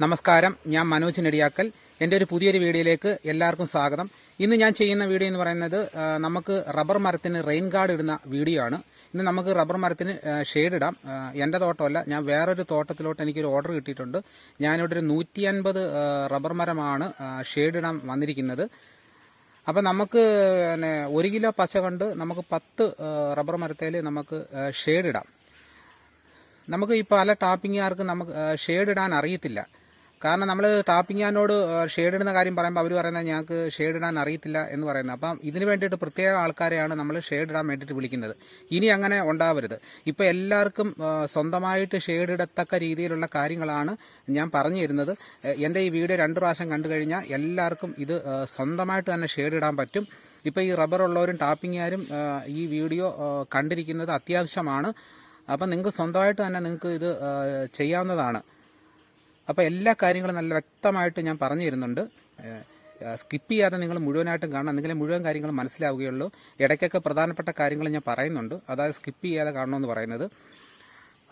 നമസ്കാരം. ഞാൻ മനോജ് നെടിയാക്കൽ. എന്റെ ഒരു പുതിയൊരു വീഡിയോയിലേക്ക് എല്ലാവർക്കും സ്വാഗതം. ഇന്ന് ഞാൻ ചെയ്യുന്ന വീഡിയോ എന്ന് പറയുന്നത് നമുക്ക് റബ്ബർ മരത്തിന് റെയിൻ ഗാർഡ് ഇടുന്ന വീഡിയോ ആണ്. ഇന്ന് നമുക്ക് റബ്ബർ മരത്തിന് ഷെയ്ഡ് ഇടാം. എന്റെ തോട്ടമല്ല ഞാൻ വേറൊരു തോട്ടത്തിലോട്ട് എനിക്കൊരു ഓർഡർ കിട്ടിയിട്ടുണ്ട്. ഞാനിവിടെ ഒരു നൂറ്റി അൻപത് റബ്ബർ മരമാണ് ഷെയ്ഡ് ഇടാൻ വന്നിരിക്കുന്നത്. അപ്പം നമുക്ക് പിന്നെ ഒരു കിലോ പച്ച കണ്ട് നമുക്ക് പത്ത് റബ്ബർ മരത്തേൽ നമുക്ക് ഷെയ്ഡ് ഇടാം. നമുക്ക് ഈ പല ടാപ്പിങ്ങുകാർക്ക് നമുക്ക് ഷെയ്ഡ് ഇടാൻ അറിയത്തില്ല. കാരണം നമ്മൾ ടാപ്പിങ്ങാനോട് ഷെയ്ഡ് ഇടുന്ന കാര്യം പറയുമ്പോൾ അവർ പറയുന്നത് ഞങ്ങൾക്ക് ഷെയ്ഡ് ഇടാൻ അറിയത്തില്ല എന്ന് പറയുന്നത്. അപ്പം ഇതിന് വേണ്ടിയിട്ട് പ്രത്യേക ആൾക്കാരെയാണ് നമ്മൾ ഷെയ്ഡ് ഇടാൻ വേണ്ടിയിട്ട് വിളിക്കുന്നത്. ഇനി അങ്ങനെ ഉണ്ടാവരുത്. ഇപ്പം എല്ലാവർക്കും സ്വന്തമായിട്ട് ഷെയ്ഡ് ഇടത്തക്ക രീതിയിലുള്ള കാര്യങ്ങളാണ് ഞാൻ പറഞ്ഞു തരുന്നത് എന്റെ ഈ വീഡിയോ രണ്ട് പ്രാവശ്യം കണ്ടു കഴിഞ്ഞാൽ എല്ലാവർക്കും ഇത് സ്വന്തമായിട്ട് തന്നെ ഷെയ്ഡ് ഇടാൻ പറ്റും. ഇപ്പോൾ ഈ റബ്ബർ ഉള്ളവരും ടാപ്പിങ്ങുകാരും ഈ വീഡിയോ കണ്ടിരിക്കുന്നത് അത്യാവശ്യമാണ്. അപ്പം നിങ്ങൾക്ക് സ്വന്തമായിട്ട് തന്നെ നിങ്ങൾക്ക് ഇത് ചെയ്യാവുന്നതാണ്. അപ്പോൾ എല്ലാ കാര്യങ്ങളും നല്ല വ്യക്തമായിട്ട് ഞാൻ പറഞ്ഞു തരുന്നുണ്ട് സ്കിപ്പ് ചെയ്യാതെ നിങ്ങൾ മുഴുവനായിട്ടും കാണണം. എന്നെങ്കിലും മുഴുവൻ കാര്യങ്ങളും മനസ്സിലാവുകയുള്ളൂ. ഇടയ്ക്കൊക്കെ പ്രധാനപ്പെട്ട കാര്യങ്ങൾ ഞാൻ പറയുന്നുണ്ട്. അതായത് സ്കിപ്പ് ചെയ്യാതെ കാണണമെന്ന് പറയുന്നത്.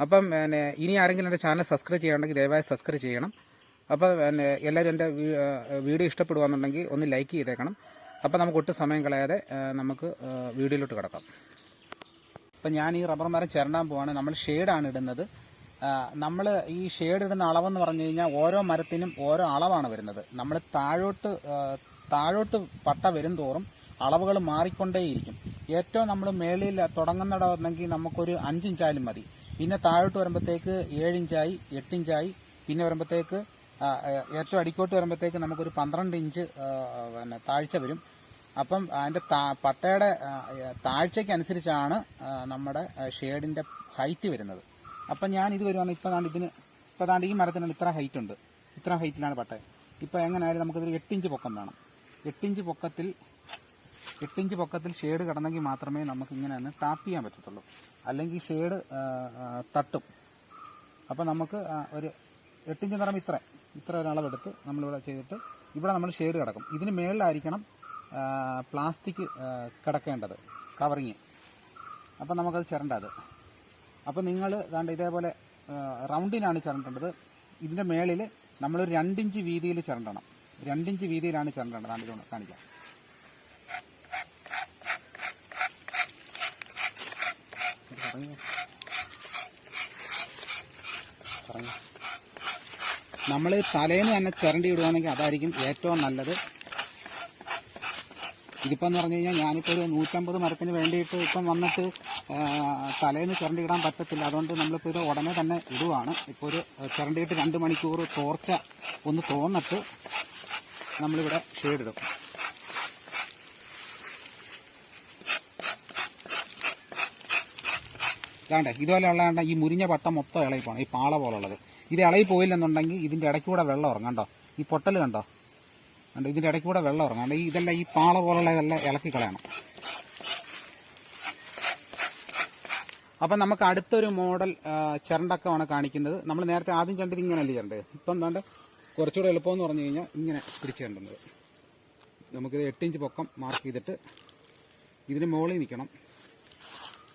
അപ്പം പിന്നെ ഇനി ആരെങ്കിലും എന്റെ ചാനൽ സബ്സ്ക്രൈബ് ചെയ്യണമെങ്കിൽ ദയവായി സബ്സ്ക്രൈബ് ചെയ്യണം. അപ്പോൾ പിന്നെ എല്ലാവരും എന്റെ വീഡിയോ ഇഷ്ടപ്പെടുവാന്നുണ്ടെങ്കിൽ ഒന്ന് ലൈക്ക് ചെയ്തേക്കണം. അപ്പോൾ നമുക്ക് ഒട്ടും സമയം കളയാതെ നമുക്ക് വീഡിയോയിലോട്ട് കിടക്കാം. അപ്പം ഞാൻ ഈ റബ്ബർ മരം ചിരണ്ടാൻ പോവാണ്. നമ്മൾ ഷെയ്ഡാണ് ഇടുന്നത്. നമ്മൾ ഈ ഷെയ്ഡ് ഇടുന്ന അളവെന്ന് പറഞ്ഞു കഴിഞ്ഞാൽ ഓരോ മരത്തിനും ഓരോ അളവാണ് വരുന്നത്. നമ്മൾ താഴോട്ട് താഴോട്ട് പട്ട വരും തോറും അളവുകൾ മാറിക്കൊണ്ടേയിരിക്കും. ഏറ്റവും നമ്മൾ മേളിൽ തുടങ്ങുന്നിടമെന്നെങ്കിൽ നമുക്കൊരു അഞ്ചിഞ്ചായാലും മതി. പിന്നെ താഴോട്ട് വരുമ്പോഴത്തേക്ക് ഏഴിഞ്ചായി എട്ടിഞ്ചായി പിന്നെ വരുമ്പോഴത്തേക്ക് ഏറ്റവും അടിക്കോട്ട് വരുമ്പോഴത്തേക്ക് നമുക്കൊരു പന്ത്രണ്ട് ഇഞ്ച് പിന്നെ താഴ്ച വരും. അപ്പം അതിന്റെ പട്ടയുടെ താഴ്ചയ്ക്കനുസരിച്ചാണ് നമ്മുടെ ഷെയ്ഡിന്റെ ഹൈറ്റ് വരുന്നത്. അപ്പം ഞാൻ ഇത് വരുവാണ്. ഇപ്പം താണ്ട് ഇതിന് ഇപ്പം താണ്ട് ഈ മരത്തിനാണ് ഇത്ര ഹൈറ്റ് ഉണ്ട്. ഇത്ര ഹൈറ്റിലാണ് പട്ട. ഇപ്പം എങ്ങനെയായാലും നമുക്കിതൊരു എട്ടിഞ്ച് പൊക്കം വേണം. എട്ടിഞ്ച് പൊക്കത്തിൽ എട്ടിഞ്ച് പൊക്കത്തിൽ ഷെയ്ഡ് കിടന്നെങ്കിൽ മാത്രമേ നമുക്ക് ഇങ്ങനെ ഒന്ന് ടാപ്പ് ചെയ്യാൻ പറ്റത്തുള്ളൂ. അല്ലെങ്കിൽ ഷെയ്ഡ് തട്ടും. അപ്പോൾ നമുക്ക് ഒരു എട്ടിഞ്ച് നിറം ഇത്ര ഇത്ര ഒരു അളവെടുത്ത് നമ്മളിവിടെ ചെയ്തിട്ട് ഇവിടെ നമ്മൾ ഷെയ്ഡ് കിടക്കും. ഇതിന് മേളിലായിരിക്കണം പ്ലാസ്റ്റിക് കിടക്കേണ്ടത് കവറിങ് അപ്പം നമുക്കത് ചിരണ്ടത് അപ്പം നിങ്ങൾ ദാണ്ട് ഇതേപോലെ റൗണ്ടിനാണ് ചിരണ്ടേണ്ടത് ഇതിന്റെ മേളിൽ നമ്മളൊരു രണ്ടിഞ്ച് വീതിയിൽ ചിരണ്ടണം. രണ്ടിഞ്ച് വീതിയിലാണ് ചിരണ്ടേണ്ടത് ദാണ്ട് ഇതുകൊണ്ട് കാണിക്കാം. നമ്മൾ തലേന്ന് തന്നെ ചിരണ്ടി ഇടുവാണെങ്കിൽ അതായിരിക്കും ഏറ്റവും നല്ലത്. ഇതിപ്പോന്ന് പറഞ്ഞു കഴിഞ്ഞാൽ ഞാനിപ്പോൾ ഒരു നൂറ്റമ്പത് മരത്തിന് വേണ്ടിയിട്ട് ഇപ്പം വന്നിട്ട് തലേന്ന് ചിരണ്ടി ഇടാൻ പറ്റത്തില്ല. അതുകൊണ്ട് നമ്മളിപ്പോൾ ഇത് ഉടനെ തന്നെ ഇടുവാണ്. ഇപ്പോൾ ഒരു ചിരണ്ടിയിട്ട് രണ്ട് മണിക്കൂർ തോർച്ച ഒന്ന് തോന്നിട്ട് നമ്മളിവിടെ ഷെയ്ഡിടും ഇതാണ്ടേ ഇതുപോലെ ഉള്ളതാണ്ട് ഈ മുരിഞ്ഞ പട്ടം മൊത്തം ഇളകി പോകണം ഈ പാള പോലുള്ളത്. ഇത് ഇളകി പോയില്ലെന്നുണ്ടെങ്കിൽ ഇതിന്റെ ഇടയ്ക്കൂടെ വെള്ളം ഇറങ്ങും കേട്ടോ. ഈ പൊട്ടൽ കണ്ടോ? കണ്ടോ ഇതിന്റെ ഇടയ്ക്കൂടെ വെള്ളം ഇറങ്ങും ഈ ഇതെല്ലാം ഈ പാള പോലുള്ള ഇതെല്ലാം ഇളക്കി കളയണം. അപ്പം നമുക്ക് അടുത്തൊരു മോഡൽ ചിരണ്ടക്കമാണ് കാണിക്കുന്നത്. നമ്മൾ നേരത്തെ ആദ്യം ചണ്ടത് ഇങ്ങനെയല്ലേ ചെണ്ടത് ഇപ്പം എന്താണ്ട് കുറച്ചുകൂടെ എളുപ്പമെന്ന് പറഞ്ഞു കഴിഞ്ഞാൽ ഇങ്ങനെ പിടിച്ച് കണ്ടുന്നത് നമുക്കിത് എട്ടിഞ്ച് പൊക്കം മാർക്ക് ചെയ്തിട്ട് ഇതിന് മുകളിൽ നിൽക്കണം.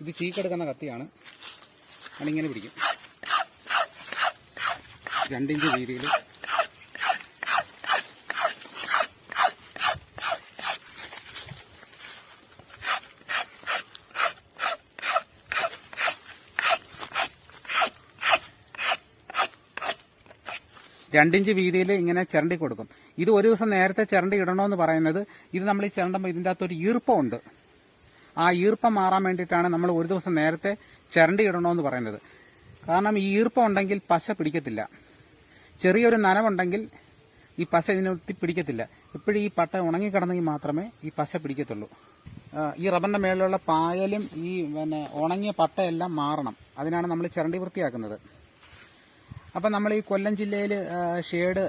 ഇത് ചീക്കെടുക്കുന്ന കത്തിയാണ്. അതിങ്ങനെ പിടിക്കും. രണ്ടിഞ്ച് വീതിയിൽ രണ്ടിഞ്ച് വീതിയിൽ ഇങ്ങനെ ചിരണ്ടി കൊടുക്കും. ഇത് ഒരു ദിവസം നേരത്തെ ചിരണ്ടി ഇടണമെന്ന് പറയുന്നത് ഇത് നമ്മൾ ഈ ചിരണ്ടുമ്പോൾ ഇതിന്റെ അകത്തൊരു ഈർപ്പമുണ്ട്. ആ ഈർപ്പം മാറാൻ വേണ്ടിയിട്ടാണ് നമ്മൾ ഒരു ദിവസം നേരത്തെ ചിരണ്ടി ഇടണമെന്ന് പറയുന്നത്. കാരണം ഈ ഈർപ്പം ഉണ്ടെങ്കിൽ പശ പിടിക്കത്തില്ല. ചെറിയൊരു നനവുണ്ടെങ്കിൽ ഈ പശ ഇതിനൊത്തി പിടിക്കത്തില്ല. എപ്പോഴും ഈ പട്ട ഉണങ്ങിക്കിടന്നെങ്കിൽ മാത്രമേ ഈ പശ പിടിക്കത്തുള്ളൂ. ഈ റബ്ബറിന്റെ മേളിലുള്ള പായലും ഈ പിന്നെ ഉണങ്ങിയ പട്ടയെല്ലാം മാറണം. അതിനാണ് നമ്മൾ ചിരണ്ടി വൃത്തിയാക്കുന്നത്. അപ്പം നമ്മൾ ഈ കൊല്ലം ജില്ലയിൽ ഷെയ്ഡ്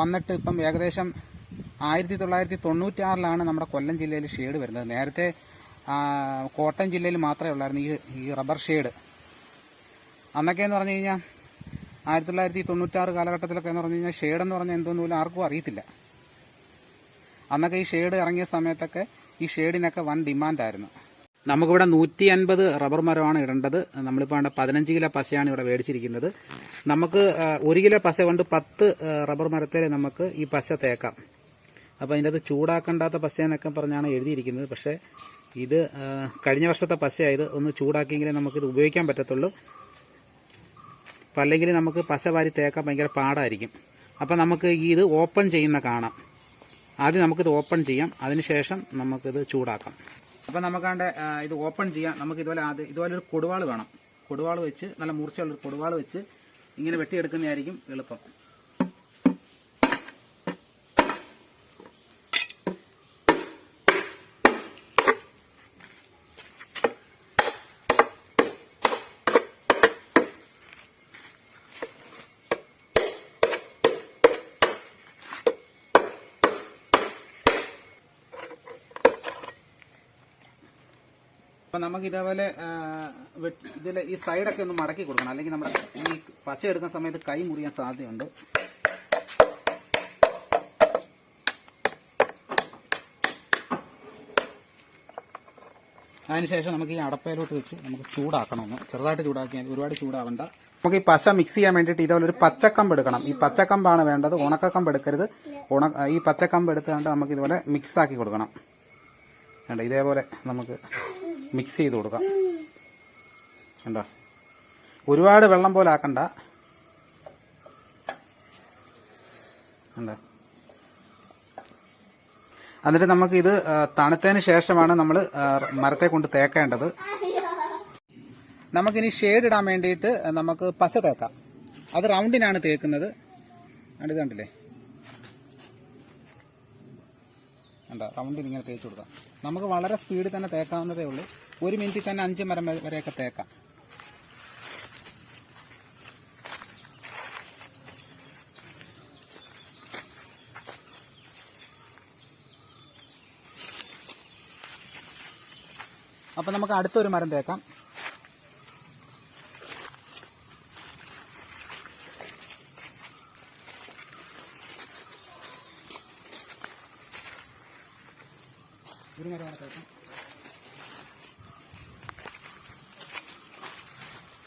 വന്നിട്ട് ഇപ്പം ഏകദേശം ആയിരത്തി തൊള്ളായിരത്തി തൊണ്ണൂറ്റാറിലാണ് നമ്മുടെ കൊല്ലം ജില്ലയിൽ ഷെയ്ഡ് വരുന്നത്. നേരത്തെ കോട്ടയം ജില്ലയിൽ മാത്രമേ ഉള്ളായിരുന്നു ഈ ഈ റബ്ബർ ഷെയ്ഡ് അന്നൊക്കെ എന്ന് പറഞ്ഞു കഴിഞ്ഞാൽ ആയിരത്തി തൊള്ളായിരത്തി തൊണ്ണൂറ്റാറ് കാലഘട്ടത്തിലൊക്കെ എന്ന് പറഞ്ഞു കഴിഞ്ഞാൽ ഷെയ്ഡ് എന്ന് പറഞ്ഞാൽ എന്തോന്നും ആർക്കും അറിയത്തില്ല. അന്നൊക്കെ ഈ ഷെയ്ഡ് ഇറങ്ങിയ സമയത്തൊക്കെ ഈ ഷെയ്ഡിനൊക്കെ വൻ ഡിമാൻഡായിരുന്നു. നമുക്കിവിടെ നൂറ്റി അൻപത് റബ്ബർ മരമാണ് ഇടേണ്ടത്. നമ്മളിപ്പോൾ അവിടെ പതിനഞ്ച് കിലോ പശയാണ് ഇവിടെ മേടിച്ചിരിക്കുന്നത്. നമുക്ക് ഒരു കിലോ പശ കൊണ്ട് പത്ത് റബ്ബർ മരത്തിൽ നമുക്ക് ഈ പശ തേക്കാം. അപ്പോൾ അതിന്റെ അത് ചൂടാക്കേണ്ടാത്ത പശ എന്നൊക്കെ പറഞ്ഞാണ് എഴുതിയിരിക്കുന്നത്. പക്ഷേ ഇത് കഴിഞ്ഞ വർഷത്തെ പശയായത് ഒന്ന് ചൂടാക്കിയെങ്കിലേ നമുക്കിത് ഉപയോഗിക്കാൻ പറ്റത്തുള്ളൂ. അപ്പം അല്ലെങ്കിൽ നമുക്ക് പശ വാരി തേക്കാൻ ഭയങ്കര പാടായിരിക്കും. അപ്പം നമുക്ക് ഇത് ഓപ്പൺ ചെയ്യുന്ന കാണാം. ആദ്യം നമുക്കിത് ഓപ്പൺ ചെയ്യാം. അതിനുശേഷം നമുക്കിത് ചൂടാക്കാം. അപ്പം നമുക്കാണ്ട് ഇത് ഓപ്പൺ ചെയ്യാം. നമുക്ക് ഇതുപോലെ ആദ്യം ഇതുപോലെ ഒരു കൊടുവാൾ വേണം. കൊടുവാൾ വെച്ച് നല്ല മൂർച്ചയുള്ള ഒരു കൊടുവാൾ വെച്ച് ഇങ്ങനെ വെട്ടിയെടുക്കുന്നതായിരിക്കും എളുപ്പം അപ്പം നമുക്ക് ഇതേപോലെ ഇതിൽ ഈ സൈഡൊക്കെ ഒന്ന് മടക്കി കൊടുക്കണം. അല്ലെങ്കിൽ നമ്മുടെ ഈ പശ എടുക്കുന്ന സമയത്ത് കൈ മുറിയാൻ സാധ്യതയുണ്ട്. അതിനുശേഷം നമുക്ക് ഈ അടപ്പയിലോട്ട് വെച്ച് നമുക്ക് ചൂടാക്കണം ഒന്ന് ചെറുതായിട്ട് ചൂടാക്കിയാൽ ഒരുപാട് ചൂടാവണ്ട. നമുക്ക് ഈ പശ മിക്സ് ചെയ്യാൻ വേണ്ടിയിട്ട് ഇതേപോലെ ഒരു പച്ചക്കമ്പ് എടുക്കണം. ഈ പച്ചക്കമ്പാണ് വേണ്ടത്. ഉണക്കക്കമ്പ് എടുക്കരുത്. ഉണ ഈ പച്ചക്കമ്പ് എടുത്തുകൊണ്ട് നമുക്ക് ഇതുപോലെ മിക്സ് ആക്കി കൊടുക്കണം. വേണ്ട ഇതേപോലെ നമുക്ക് മിക്സ് ചെയ്ത് കൊടുക്കാം. കണ്ടോ? ഒരുപാട് വെള്ളം പോലെ ആക്കണ്ട. കണ്ടോ? എന്നിട്ട് നമുക്ക് ഇത് തണുത്തതിന് ശേഷമാണ് നമ്മൾ മരത്തെ കൊണ്ട് തേക്കേണ്ടത്. നമുക്കിനി ഷെയ്ഡ് ഇടാൻ വേണ്ടിയിട്ട് നമുക്ക് പശ തേക്കാം. അത് റൗണ്ടിനാണ് തേക്കുന്നത്. അത് കണ്ടില്ലേ? കണ്ട റൗണ്ടിൽ ഇങ്ങനെ തേച്ച് കൊടുക്കാം. നമുക്ക് വളരെ സ്പീഡിൽ തന്നെ തേക്കാവുന്നതേ ഉള്ളൂ. ഒരു മിനിറ്റിൽ തന്നെ അഞ്ച് മരം വരെ- വരെയൊക്കെ തേക്കാം. അപ്പം നമുക്ക് അടുത്തൊരു മരം തേക്കാം.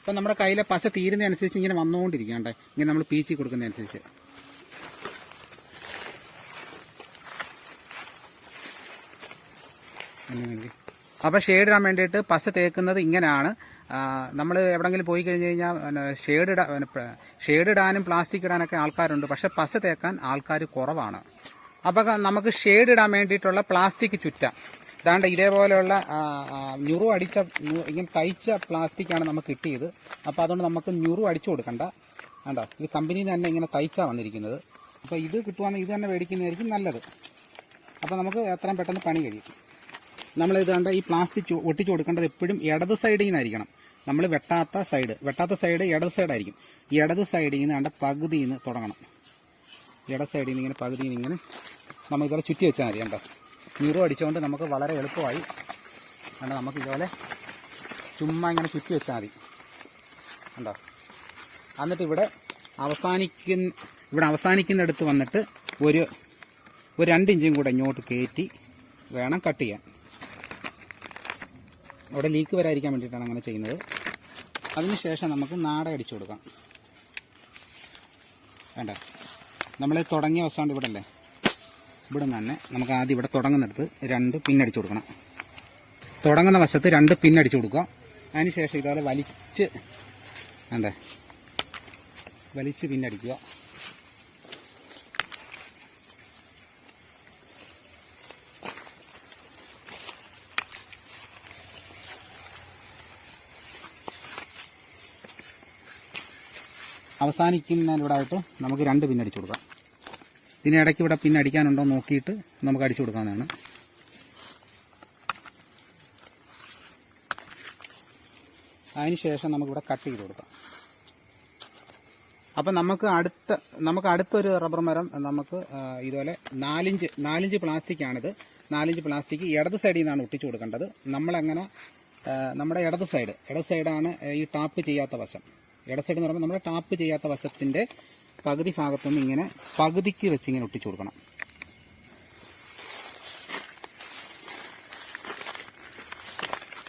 ഇപ്പം നമ്മുടെ കയ്യിലെ പശ തീരുന്നതനുസരിച്ച് ഇങ്ങനെ വന്നുകൊണ്ടിരിക്കണ്ടേ ഇങ്ങനെ നമ്മൾ പീച്ചി കൊടുക്കുന്നതനുസരിച്ച്. അപ്പോൾ ഷെയ്ഡ് ഇടാൻ വേണ്ടിയിട്ട് പശ തേക്കുന്നത് ഇങ്ങനെയാണ്. നമ്മൾ എവിടെങ്കിലും പോയി കഴിഞ്ഞ് കഴിഞ്ഞാൽ ഷെയ്ഡ് ഇടാ ഷെയ്ഡ് ഇടാനും പ്ലാസ്റ്റിക് ഇടാനൊക്കെ ആൾക്കാരുണ്ട്. പക്ഷേ പശ തേക്കാൻ ആൾക്കാർ കുറവാണ്. അപ്പോൾ നമുക്ക് ഷെയ്ഡ് ഇടാൻ വേണ്ടിയിട്ടുള്ള പ്ലാസ്റ്റിക് ചുറ്റാം. ഇതാണ്ട് ഇതേപോലെയുള്ള ഞുറു അടിച്ച ഇങ്ങനെ തയ്ച്ച പ്ലാസ്റ്റിക്കാണ് നമുക്ക് കിട്ടിയത്. അപ്പോൾ അതുകൊണ്ട് നമുക്ക് ഞുറു അടിച്ചു കൊടുക്കണ്ട. കണ്ടോ? ഇത് നിന്ന് തന്നെ ഇങ്ങനെ തയ്ച്ചാണ് വന്നിരിക്കുന്നത്. അപ്പോൾ ഇത് കിട്ടുവാണെങ്കിൽ ഇത് തന്നെ മേടിക്കുന്നതായിരിക്കും നല്ലത്. അപ്പോൾ നമുക്ക് എത്രയും പെട്ടെന്ന് പണി കഴിയും. നമ്മൾ ഇതാണ്ട് ഈ പ്ലാസ്റ്റിക് ഒട്ടിച്ചു കൊടുക്കേണ്ടത് എപ്പോഴും ഇടത് സൈഡിൽ നിന്നായിരിക്കണം. നമ്മൾ വെട്ടാത്ത സൈഡ് വെട്ടാത്ത സൈഡ് ഇടത് സൈഡായിരിക്കും ഇടത് സൈഡിൽ നിന്ന് കണ്ട പകുതിയിൽ നിന്ന് തുടങ്ങണം. ഇടത് സൈഡിൽ നിന്ന് ഇങ്ങനെ പകുതിയിൽ നിന്ന് ഇങ്ങനെ നമ്മൾ ഇതുപോലെ ചുറ്റി വെച്ചാൽ മതി കണ്ടോ? നീറും അടിച്ചുകൊണ്ട് നമുക്ക് വളരെ എളുപ്പമായി. കണ്ടോ നമുക്ക് ഇതുപോലെ ചുമ്മാ ഇങ്ങനെ ചുറ്റി വെച്ചാൽ മതി. കണ്ടോ? എന്നിട്ട് ഇവിടെ അവസാനിക്കുന്ന ഇവിടെ അവസാനിക്കുന്നിടത്ത് വന്നിട്ട് ഒരു ഒരു രണ്ട് ഇഞ്ചും കൂടെ ഇങ്ങോട്ട് കയറ്റി വേണം കട്ട് ചെയ്യാൻ. അവിടെ ലീക്ക് വരാതിരിക്കാൻ വേണ്ടിയിട്ടാണ് അങ്ങനെ ചെയ്യുന്നത്. അതിനുശേഷം നമുക്ക് നാട അടിച്ചു കൊടുക്കാം. വേണ്ട നമ്മൾ തുടങ്ങിയ വസ്തുണ്ട് ഇവിടെ അല്ലേ? ഇവിടെ നിന്ന് തന്നെ നമുക്ക് ആദ്യം ഇവിടെ തുടങ്ങുന്നിടത്ത് രണ്ട് പിന്നടിച്ചു കൊടുക്കണം. തുടങ്ങുന്ന വശത്ത് രണ്ട് പിന്നടിച്ചു കൊടുക്കുക. അതിനുശേഷം ഇതുപോലെ വലിച്ച് എന്താ വലിച്ച് പിന്നടിക്കുക അവസാനിക്കുന്നതിലൂടെ ആയിട്ട് നമുക്ക് രണ്ട് പിന്നടിച്ചു കൊടുക്കാം. ഇതിന് ഇടയ്ക്ക് ഇവിടെ പിന്നെ അടിക്കാനുണ്ടോ നോക്കിയിട്ട് നമുക്ക് അടിച്ചു കൊടുക്കാവുന്നതാണ്. അതിനുശേഷം നമുക്കിവിടെ കട്ട് ചെയ്ത് കൊടുക്കാം. അപ്പം നമുക്ക് അടുത്ത നമുക്ക് അടുത്തൊരു റബ്ബർ മരം നമുക്ക് ഇതുപോലെ നാലിഞ്ച് നാലിഞ്ച് പ്ലാസ്റ്റിക് ആണിത് നാലിഞ്ച് പ്ലാസ്റ്റിക് ഇടത് സൈഡിൽ നിന്നാണ് ഒട്ടിച്ചു കൊടുക്കേണ്ടത്. നമ്മളങ്ങനെ നമ്മുടെ ഇടത് സൈഡ് ഇടത് സൈഡാണ് ഈ ടാപ്പ് ചെയ്യാത്ത വശം. ഇടത് സൈഡ് എന്ന് പറയുമ്പോൾ നമ്മുടെ ടാപ്പ് ചെയ്യാത്ത വശത്തിന്റെ പകുതി ഭാഗത്തുനിന്ന് ഇങ്ങനെ പകുതിക്ക് വെച്ച് ഇങ്ങനെ ഒട്ടിച്ചു കൊടുക്കണം.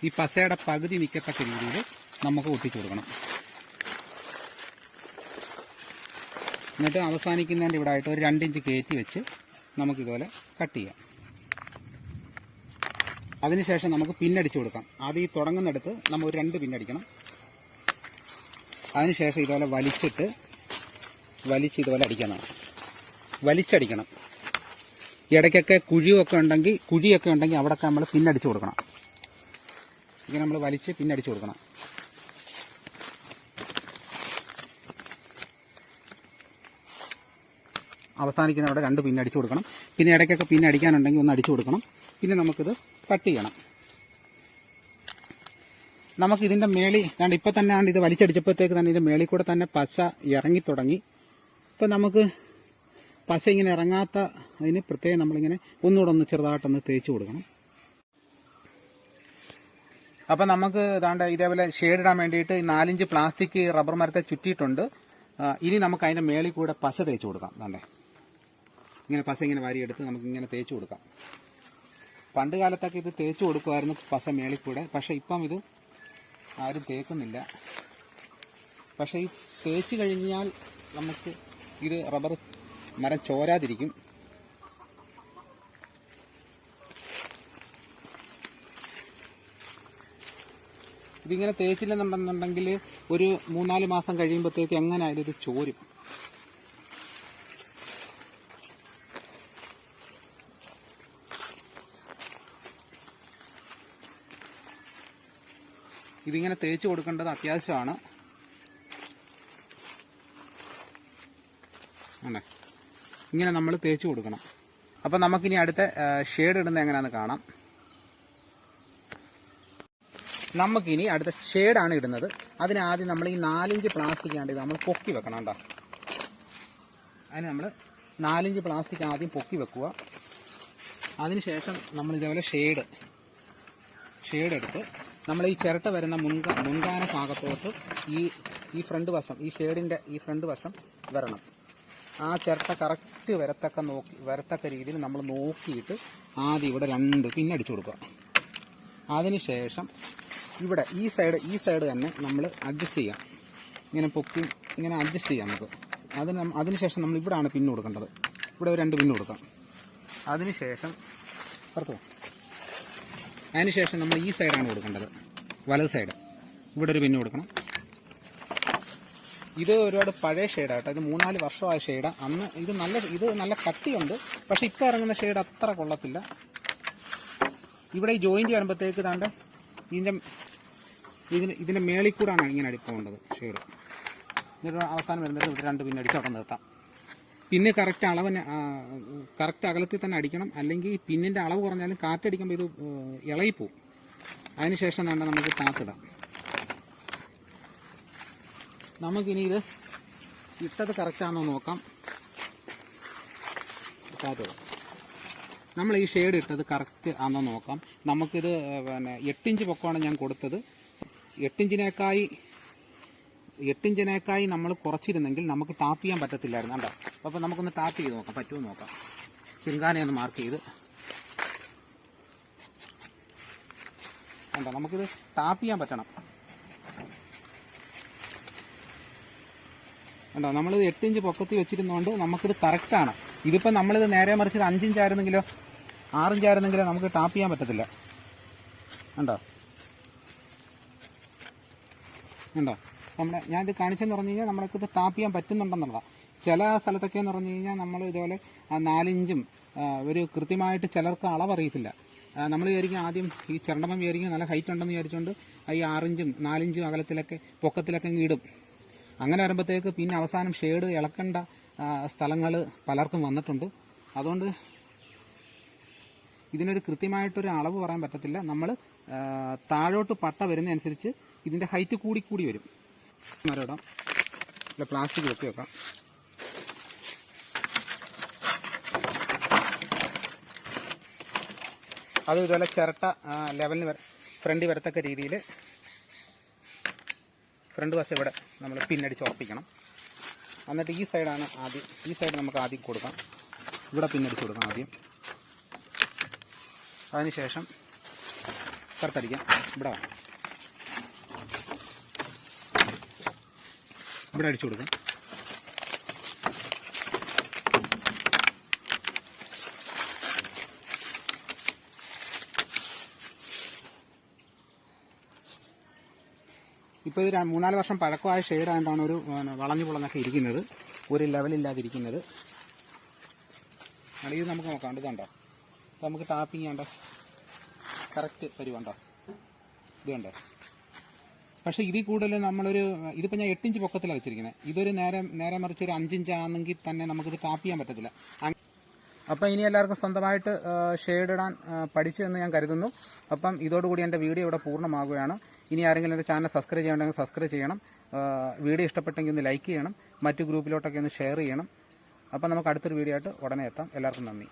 ഈ പശയുടെ പകുതി നിൽക്കത്തക്ക രീതിയിൽ നമുക്ക് ഒട്ടിച്ചു കൊടുക്കണം. എന്നിട്ട് അവസാനിക്കുന്നതിന്റെ ഇവിടെ ആയിട്ട് ഒരു രണ്ടിഞ്ച് കയറ്റി വെച്ച് നമുക്കിതുപോലെ കട്ട് ചെയ്യാം. അതിനുശേഷം നമുക്ക് പിന്നടിച്ചു കൊടുക്കാം. ആദ്യം ഈ തുടങ്ങുന്നിടത്ത് നമ്മൾ ഒരു രണ്ട് പിന്നടിക്കണം അതിനുശേഷം ഇതുപോലെ വലിച്ചിട്ട് വലിച്ച് ഇതുപോലെ അടിക്കണം വലിച്ചടിക്കണം. ഇടയ്ക്കൊക്കെ കുഴിയൊക്കെ ഉണ്ടെങ്കിൽ കുഴിയൊക്കെ ഉണ്ടെങ്കിൽ അവിടെയൊക്കെ നമ്മൾ പിന്നടിച്ചു കൊടുക്കണം. ഇങ്ങനെ നമ്മൾ വലിച്ച് പിന്നടിച്ചു കൊടുക്കണം. അവസാനിക്കുന്ന അവിടെ രണ്ട് പിന്നടിച്ചു കൊടുക്കണം. പിന്നെ ഇടയ്ക്കൊക്കെ പിന്നെ അടിക്കാനുണ്ടെങ്കിൽ ഒന്ന് അടിച്ചു കൊടുക്കണം. പിന്നെ നമുക്കിത് കട്ട് ചെയ്യണം. നമുക്ക് ഇതിന്റെ മേളി ഇപ്പം തന്നെയാണ് ഇത് വലിച്ചടിച്ചപ്പോഴത്തേക്ക് തന്നെ ഇതിന്റെ മേളിൽ കൂടെ തന്നെ പച്ച ഇറങ്ങി തുടങ്ങി. ഇപ്പൊ നമുക്ക് പശ ഇങ്ങനെ ഇറങ്ങാത്ത അതിന് പ്രത്യേകം നമ്മളിങ്ങനെ ഒന്നുകൂടെ ഒന്ന് ചെറുതായിട്ടൊന്ന് തേച്ച് കൊടുക്കണം. അപ്പം നമുക്ക് ഇതാണ്ട് ഇതേപോലെ ഷെയ്ഡ് ഇടാൻ വേണ്ടിയിട്ട് നാലിഞ്ച് പ്ലാസ്റ്റിക് റബ്ബർ മരത്തെ ചുറ്റിയിട്ടുണ്ട്. ഇനി നമുക്ക് അതിന്റെ മേളിൽ കൂടെ പശ തേച്ച് കൊടുക്കാം. ഇതാണ്ടേ. ഇങ്ങനെ പശ ഇങ്ങനെ വാരിയെടുത്ത് നമുക്ക് ഇങ്ങനെ തേച്ച് കൊടുക്കാം. പണ്ട് കാലത്തൊക്കെ ഇത് തേച്ച് കൊടുക്കുമായിരുന്നു പശ മേളിൽ കൂടെ. പക്ഷെ ഇപ്പം ഇത് ആരും തേക്കുന്നില്ല. പക്ഷേ ഈ തേച്ച് കഴിഞ്ഞാൽ നമുക്ക് ഇത് റബ്ബർ മരം ചോരാതിരിക്കും. ഇതിങ്ങനെ തേച്ചില്ലെന്നുണ്ടെന്നുണ്ടെങ്കിൽ ഒരു മൂന്നാൽ മാസം കഴിയുമ്പോഴത്തേക്ക് എങ്ങനെ ആയാലും ഇത് ചോരും? ഇതിങ്ങനെ തേച്ച് കൊടുക്കേണ്ടത് അത്യാവശ്യമാണ് ആണേ ഇങ്ങനെ നമ്മൾ തേച്ച് കൊടുക്കണം. അപ്പോൾ നമുക്കിനി അടുത്ത ഷെയ്ഡ് ഇടുന്നത് എങ്ങനെയാണെന്ന് കാണാം. നമുക്കിനി അടുത്ത ഷെയ്ഡാണ് ഇടുന്നത്. അതിനാദ്യം നമ്മൾ ഈ നാലിഞ്ച് പ്ലാസ്റ്റിക് ആണ് ഇത് നമ്മൾ പൊക്കി വെക്കണം കേട്ടോ അതിന് നമ്മൾ നാലിഞ്ച് പ്ലാസ്റ്റിക് ആദ്യം പൊക്കി വെക്കുക. അതിനുശേഷം നമ്മൾ ഇതേപോലെ ഷെയ്ഡ് ഷെയ്ഡ് എടുത്ത് നമ്മൾ ഈ ചിരട്ട വരുന്ന മുൻക മുൻകാന ഭാഗത്തോട്ട് ഈ ഈ ഫ്രണ്ട് വശം ഈ ഷെയ്ഡിന്റെ ഈ ഫ്രണ്ട് വശം വരണം. ആ ചിരട്ട കറക്റ്റ് വരത്തക്ക നോക്കി വരത്തക്ക രീതിയിൽ നമ്മൾ നോക്കിയിട്ട് ആദ്യം ഇവിടെ രണ്ട് പിന്നടിച്ചു കൊടുക്കുക. അതിനുശേഷം ഇവിടെ ഈ സൈഡ് ഈ സൈഡ് തന്നെ നമ്മൾ അഡ്ജസ്റ്റ് ചെയ്യാം ഇങ്ങനെ പൊക്കി ഇങ്ങനെ അഡ്ജസ്റ്റ് ചെയ്യാം നമുക്ക്. അതിന് അതിനുശേഷം നമ്മൾ ഇവിടെയാണ് പിന്ന് കൊടുക്കേണ്ടത്. ഇവിടെ രണ്ട് പിന്ന് കൊടുക്കാം. അതിനുശേഷം പുറത്തു. അതിനുശേഷം നമ്മൾ ഈ സൈഡാണ് കൊടുക്കേണ്ടത്. വലത് സൈഡ് ഇവിടെ ഒരു പിന്ന് കൊടുക്കണം. ഇത് ഒരുപാട് പഴയ ഷെയ്ഡായിട്ട് ഇത് മൂന്നാൽ വർഷമായ ഷെയ്ഡാണ് അന്ന് ഇത് നല്ല ഇത് നല്ല കട്ടിയുണ്ട്. പക്ഷെ ഇപ്പോൾ ഇറങ്ങുന്ന ഷെയ്ഡ് അത്ര കൊള്ളത്തില്ല. ഇവിടെ ഈ ജോയിന്റ് വരുമ്പോഴത്തേക്ക് താണ്ട് ഇതിന്റെ ഇതിന് ഇതിന്റെ മേളിൽ കൂടാണ് ഇങ്ങനെ അടി പോകേണ്ടത് ഷെയ്ഡ് എന്നിട്ട് അവസാനം വരുന്നത് രണ്ട് പിന്നെ അടിച്ച് അവിടെ നിർത്താം. പിന്നെ കറക്റ്റ് അളവിന് കറക്റ്റ് അകലത്തിൽ തന്നെ അടിക്കണം. അല്ലെങ്കിൽ പിന്നിന്റെ അളവ് കുറഞ്ഞാലും കാറ്റടിക്കുമ്പോൾ ഇത് ഇളകിപ്പോവും. അതിനുശേഷം വേണ്ട നമുക്ക് താത്തിടാം നമുക്കിനി ഇത് ഇട്ടത് കറക്റ്റാണോ നോക്കാം. ഇട്ടാത്തത് നമ്മൾ ഈ ഷെയ്ഡ് ഇട്ടത് കറക്റ്റ് ആണോ നോക്കാം. നമുക്കിത് പിന്നെ എട്ടിഞ്ച് പൊക്കമാണ് ഞാൻ കൊടുത്തത്. എട്ടിഞ്ചിനേക്കായി എട്ടിഞ്ചിനേക്കായി നമ്മൾ കുറച്ചിരുന്നെങ്കിൽ നമുക്ക് ടാപ്പ് ചെയ്യാൻ പറ്റത്തില്ലായിരുന്നു. കണ്ടോ? അപ്പോൾ നമുക്കൊന്ന് ടാപ്പ് ചെയ്ത് നോക്കാം. പറ്റുമോ നോക്കാം. ചിങ്കാനെ ഒന്ന് മാർക്ക് ചെയ്ത്. കണ്ടോ? നമുക്കിത് ടാപ്പ് ചെയ്യാൻ പറ്റണം. കണ്ടോ നമ്മളിത് എട്ടിഞ്ച് പൊക്കത്തി വെച്ചിരുന്നതുകൊണ്ട് നമുക്കിത് കറക്റ്റാണ് ഇതിപ്പോൾ നമ്മളിത് നേരെ മറിച്ച് അഞ്ചിഞ്ചായിരുന്നെങ്കിലോ ആറിഞ്ചായിരുന്നെങ്കിലോ നമുക്ക് ടാപ്പ് ചെയ്യാൻ പറ്റത്തില്ല. കണ്ടോ? കണ്ടോ? നമ്മുടെ ഞാൻ ഇത് കാണിച്ചെന്ന് പറഞ്ഞു കഴിഞ്ഞാൽ നമ്മൾക്ക് ഇത് ടാപ്പ് ചെയ്യാൻ പറ്റുന്നുണ്ടെന്നുള്ളതാണ് ചില സ്ഥലത്തൊക്കെ എന്ന് പറഞ്ഞു കഴിഞ്ഞാൽ നമ്മൾ ഇതുപോലെ നാലിഞ്ചും ഒരു കൃത്യമായിട്ട് ചിലർക്ക് അളവറിയത്തില്ല. നമ്മൾ വിചാരിക്കും ആദ്യം ഈ ചരണ്ടമം വിചാരിക്കും നല്ല ഹൈറ്റ് ഉണ്ടെന്ന് വിചാരിച്ചുകൊണ്ട് ഈ ആറിഞ്ചും നാലിഞ്ചും അകലത്തിലൊക്കെ പൊക്കത്തിലൊക്കെ ഇടും. അങ്ങനെ വരുമ്പോഴത്തേക്ക് പിന്നെ അവസാനം ഷെയ്ഡ് ഇളക്കേണ്ട സ്ഥലങ്ങൾ പലർക്കും വന്നിട്ടുണ്ട്. അതുകൊണ്ട് ഇതിനൊരു കൃത്യമായിട്ടൊരു അളവ് പറയാൻ പറ്റത്തില്ല. നമ്മൾ താഴോട്ട് പട്ട വരുന്നതനുസരിച്ച് ഇതിന്റെ ഹൈറ്റ് കൂടി കൂടി വരും. മരം അല്ല പ്ലാസ്റ്റിക് വെക്കി വെക്കാം. അത് ഇതുപോലെ ചിരട്ട ലെവലിന് ഫ്രണ്ടിൽ വരത്തക്ക രീതിയിൽ ഫ്രണ്ട് വശം ഇവിടെ നമ്മൾ പിന്നടിച്ച് ഉറപ്പിക്കണം. എന്നിട്ട് ഈ സൈഡാണ് ആദ്യം ഈ സൈഡ് നമുക്ക് ആദ്യം കൊടുക്കാം. ഇവിടെ പിന്നടിച്ച് കൊടുക്കാം ആദ്യം. അതിനുശേഷം കറുത്തടിക്കാം ഇവിടെ. ഇവിടെ അടിച്ചു കൊടുക്കാം. ഇപ്പോൾ ഇത് മൂന്നാൽ വർഷം പഴക്കമായ ഷെയ്ഡ് ആയതുകൊണ്ടാണ് ഒരു വളഞ്ഞു പുളഞ്ഞൊക്കെ ഇരിക്കുന്നത്. ഒരു ലെവലില്ലാതിരിക്കുന്നത് അടിയത് നമുക്ക് നോക്കാം. ഇത് കണ്ടോ? ഇത് നമുക്ക് ടാപ്പിങ് കണ്ടോ കറക്റ്റ് വരുവുണ്ടോ ഇത് കണ്ടോ? പക്ഷേ ഇതിൽ കൂടുതൽ നമ്മളൊരു ഇതിപ്പോൾ ഞാൻ എട്ടിഞ്ച് പൊക്കത്തിലാണ് വെച്ചിരിക്കുന്നത് ഇതൊരു നേരെ നേരെ മറിച്ച് ഒരു അഞ്ചിഞ്ച് ആണെങ്കിൽ തന്നെ നമുക്കിത് ടാപ്പ് ചെയ്യാൻ പറ്റത്തില്ല. അപ്പം ഇനി എല്ലാവർക്കും സ്വന്തമായിട്ട് ഷെയ്ഡ് ഇടാൻ ആ, പഠിച്ചു എന്ന് ഞാൻ കരുതുന്നു. അപ്പം ഇതോടുകൂടി എന്റെ വീഡിയോ ഇവിടെ പൂർണമാകുകയാണ്. ഇനി ആരെങ്കിലും എന്റെ ചാനൽ സബ്സ്ക്രൈബ് ചെയ്യണമെങ്കിൽ സബ്സ്ക്രൈബ് ചെയ്യണം. വീഡിയോ ഇഷ്ടപ്പെട്ടെങ്കിൽ ഒന്ന് ലൈക്ക് ചെയ്യണം. മറ്റു ഗ്രൂപ്പിലോട്ടൊക്കെ ഒന്ന് ഷെയർ ചെയ്യണം. അപ്പം നമുക്ക് അടുത്തൊരു വീഡിയോ ആയിട്ട് ഉടനെ എത്താം. എല്ലാവർക്കും നന്ദി.